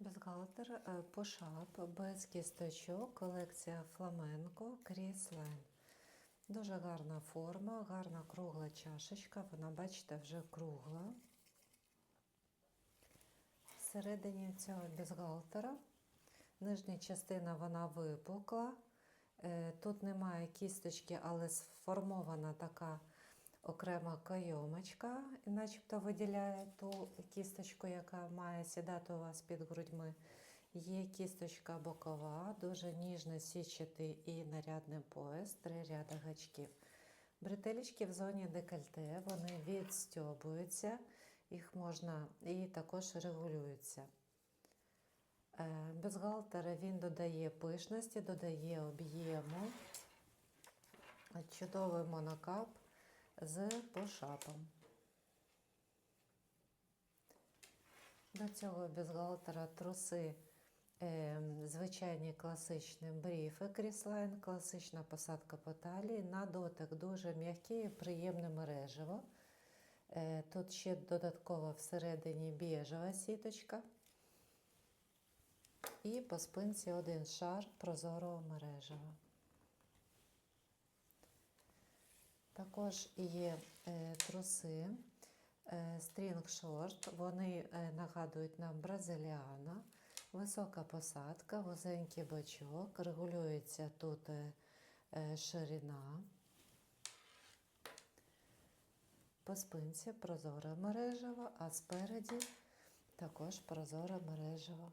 Бюстгальтер е, пошап без кісточок, колекція фламенко Кріс Лайн. Дуже гарна форма, гарна кругла чашечка. Вона, бачите, вже кругла. Всередині цього бюстгальтера нижня частина вона випукла. Е, Тут немає кісточки, але сформована така окрема кайомочка, начебто виділяє ту кісточку, яка має сідати у вас під грудьми. Є кісточка бокова, дуже ніжно січатий і нарядний пояс, три ряда гачків. Бретелечки в зоні декольте, вони відстьобуються, їх можна і також регулюються. Е, Бюстгальтер він додає пишності, додає об'єму. Чудовий монокап з пошапом. До цього бюстгальтера труси е, звичайні класичні бріфи кріслайн, класична посадка по талії. На дотик дуже м'яке і приємне мережево. Е, тут ще додатково всередині біжева сіточка. І по спинці один шар прозорого мережева. Також є е, труси е, Short. Вони е, нагадують нам бразиліана, висока посадка, вузенький бочок, регулюється тут ширина. По спинці прозора мережева, а спереді також прозора мережева.